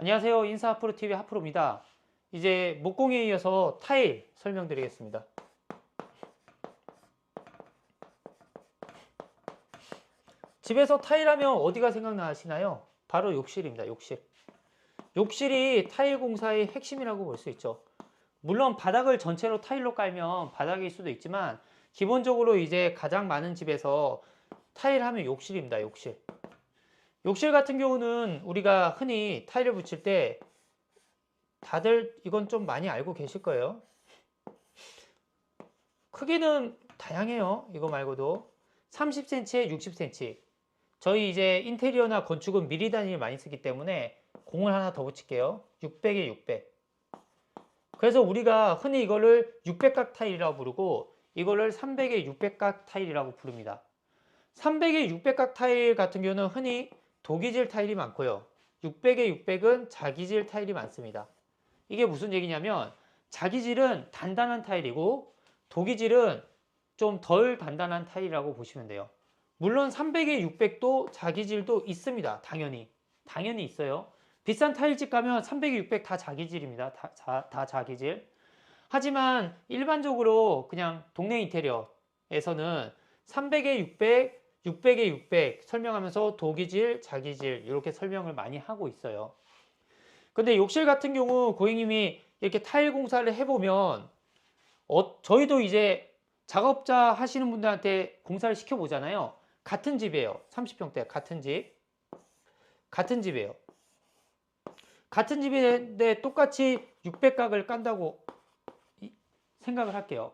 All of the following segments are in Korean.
안녕하세요. 인사 하프로 TV 하프로입니다. 이제 목공에 이어서 타일 설명드리겠습니다. 집에서 타일하면 어디가 생각나시나요? 바로 욕실입니다. 욕실. 욕실이 타일 공사의 핵심이라고 볼 수 있죠. 물론 바닥을 전체로 타일로 깔면 바닥일 수도 있지만 기본적으로 이제 가장 많은 집에서 타일하면 욕실입니다. 욕실. 욕실 같은 경우는 우리가 흔히 타일을 붙일 때 다들 이건 좀 많이 알고 계실 거예요. 크기는 다양해요. 이거 말고도 30cm에 60cm. 저희 이제 인테리어나 건축은 미리 단위를 많이 쓰기 때문에 공을 하나 더 붙일게요. 600에 600. 그래서 우리가 흔히 이거를 600각 타일이라고 부르고 이거를 300에 600각 타일이라고 부릅니다. 300에 600각 타일 같은 경우는 흔히 독이질 타일이 많고요. 600에 600은 자기질 타일이 많습니다. 이게 무슨 얘기냐면 자기질은 단단한 타일이고 독이질은 좀 덜 단단한 타일이라고 보시면 돼요. 물론 300에 600도 자기질도 있습니다. 당연히. 당연히 있어요. 비싼 타일집 가면 300에 600 다 자기질입니다. 다, 자, 다 자기질. 하지만 일반적으로 그냥 동네 인테리어에서는 300에 600, 600에 600 설명하면서 독이질, 자기질 이렇게 설명을 많이 하고 있어요. 근데 욕실 같은 경우 고객님이 이렇게 타일 공사를 해보면 어, 저희도 이제 작업자 하시는 분들한테 공사를 시켜보잖아요. 같은 집이에요. 30평대 같은 집. 같은 집이에요. 같은 집인데 똑같이 600각을 깐다고 이- 생각을 할게요.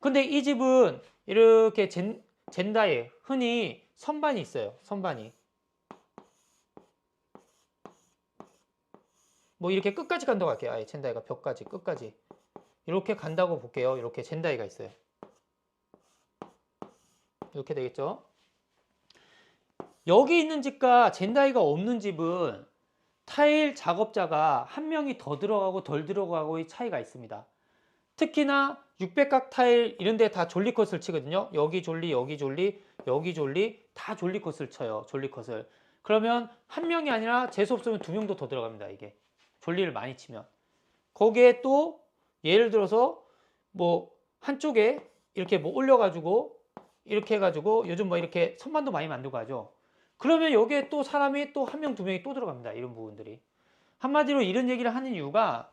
근데 이 집은 이렇게 젠, 젠다에 흔히 선반이 있어요. 선반이. 뭐 이렇게 끝까지 간다고 할게요. 아예 젠다이가 벽까지 끝까지. 이렇게 간다고 볼게요. 이렇게 젠다이가 있어요. 이렇게 되겠죠? 여기 있는 집과 젠다이가 없는 집은 타일 작업자가 한 명이 더 들어가고 덜 들어가고의 차이가 있습니다. 특히나 600각 타일 이런 데 다 졸리컷을 치거든요. 여기 졸리, 여기 졸리, 여기 졸리 다 졸리컷을 쳐요. 졸리컷을. 그러면 한 명이 아니라 재수 없으면 두 명도 더 들어갑니다. 이게. 졸리를 많이 치면. 거기에 또 예를 들어서 뭐 한쪽에 이렇게 뭐 올려가지고 이렇게 해가지고 요즘 뭐 이렇게 선반도 많이 만들고 하죠. 그러면 여기에 또 사람이 또 한 명, 두 명이 또 들어갑니다. 이런 부분들이. 한마디로 이런 얘기를 하는 이유가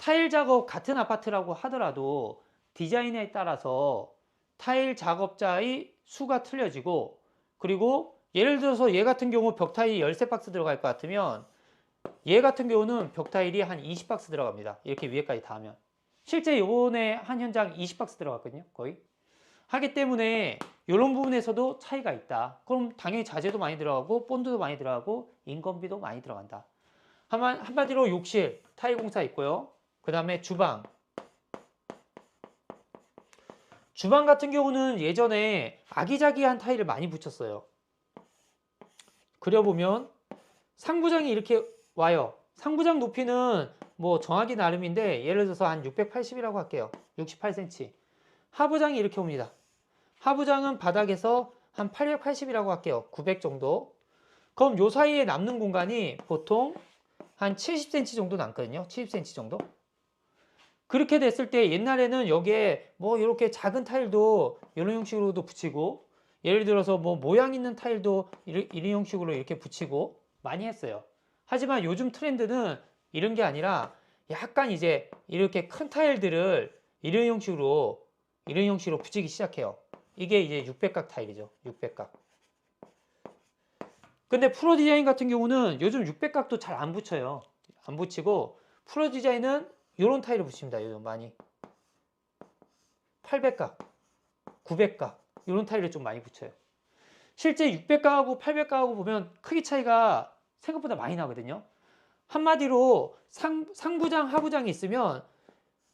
타일 작업 같은 아파트라고 하더라도 디자인에 따라서 타일 작업자의 수가 틀려지고 그리고 예를 들어서 얘 같은 경우 벽 타일이 13박스 들어갈 것 같으면 얘 같은 경우는 벽 타일이 한 20박스 들어갑니다. 이렇게 위에까지 다 하면. 실제 요번에 한 현장 20박스 들어갔거든요. 거의. 하기 때문에 이런 부분에서도 차이가 있다. 그럼 당연히 자재도 많이 들어가고 본드도 많이 들어가고 인건비도 많이 들어간다. 한마, 한마디로 욕실, 타일 공사 있고요. 그 다음에 주방. 주방 같은 경우는 예전에 아기자기한 타일을 많이 붙였어요. 그려보면 상부장이 이렇게 와요. 상부장 높이는 뭐 정하기 나름인데 예를 들어서 한 680이라고 할게요. 68cm. 하부장이 이렇게 옵니다. 하부장은 바닥에서 한 880이라고 할게요. 900 정도. 그럼 요 사이에 남는 공간이 보통 한 70cm 정도 남거든요. 70cm 정도. 그렇게 됐을 때 옛날에는 여기에 뭐 이렇게 작은 타일도 이런 형식으로도 붙이고 예를 들어서 뭐 모양 있는 타일도 이런, 형식으로 이렇게 붙이고 많이 했어요. 하지만 요즘 트렌드는 이런 게 아니라 약간 이제 이렇게 큰 타일들을 이런 형식으로 이런 형식으로 붙이기 시작해요. 이게 이제 600각 타일이죠. 600각. 근데 프로 디자인 같은 경우는 요즘 600각도 잘 안 붙여요. 안 붙이고 프로 디자인은 이런 타일을 붙입니다. 요즘 많이. 800각, 900각 이런 타일을 좀 많이 붙여요. 실제 600각하고 800각하고 보면 크기 차이가 생각보다 많이 나거든요. 한마디로 상, 상부장, 하부장이 있으면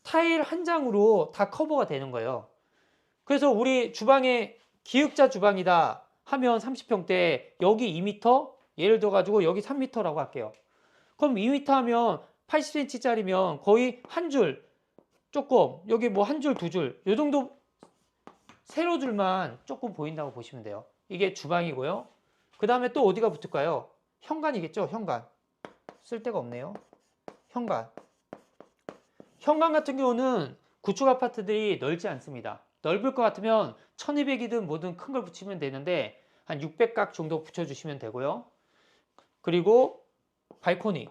타일 한 장으로 다 커버가 되는 거예요. 그래서 우리 주방에 기역자 주방이다 하면 30평대 여기 2m 예를 들어 가지고 여기 3m라고 할게요. 그럼 2m 하면 80cm짜리면 거의 한 줄 조금 여기 뭐 한 줄 두줄요 정도 세로 줄만 조금 보인다고 보시면 돼요. 이게 주방이고요. 그 다음에 또 어디가 붙을까요? 현관이겠죠, 현관. 쓸 데가 없네요. 현관. 현관 같은 경우는 구축 아파트들이 넓지 않습니다. 넓을 것 같으면 1200이든 뭐든 큰 걸 붙이면 되는데 한 600각 정도 붙여주시면 되고요. 그리고 발코니.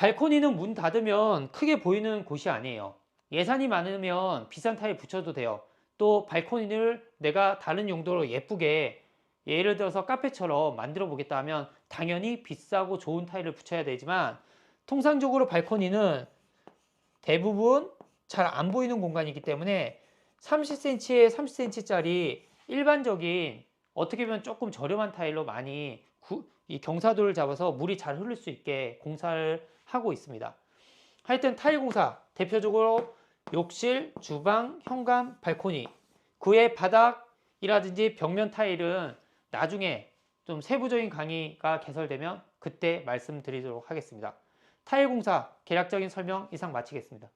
발코니는 문 닫으면 크게 보이는 곳이 아니에요. 예산이 많으면 비싼 타일 붙여도 돼요. 또 발코니를 내가 다른 용도로 예쁘게 예를 들어서 카페처럼 만들어 보겠다 하면 당연히 비싸고 좋은 타일을 붙여야 되지만 통상적으로 발코니는 대부분 잘 안 보이는 공간이기 때문에 30cm에 30cm짜리 일반적인 어떻게 보면 조금 저렴한 타일로 많이 구- 이 경사도를 잡아서 물이 잘 흐를 수 있게 공사를 하고 있습니다. 하여튼 타일 공사 대표적으로 욕실, 주방, 현관, 발코니 그외 바닥이라든지 벽면 타일은 나중에 좀 세부적인 강의가 개설되면 그때 말씀드리도록 하겠습니다. 타일 공사 개략적인 설명 이상 마치겠습니다.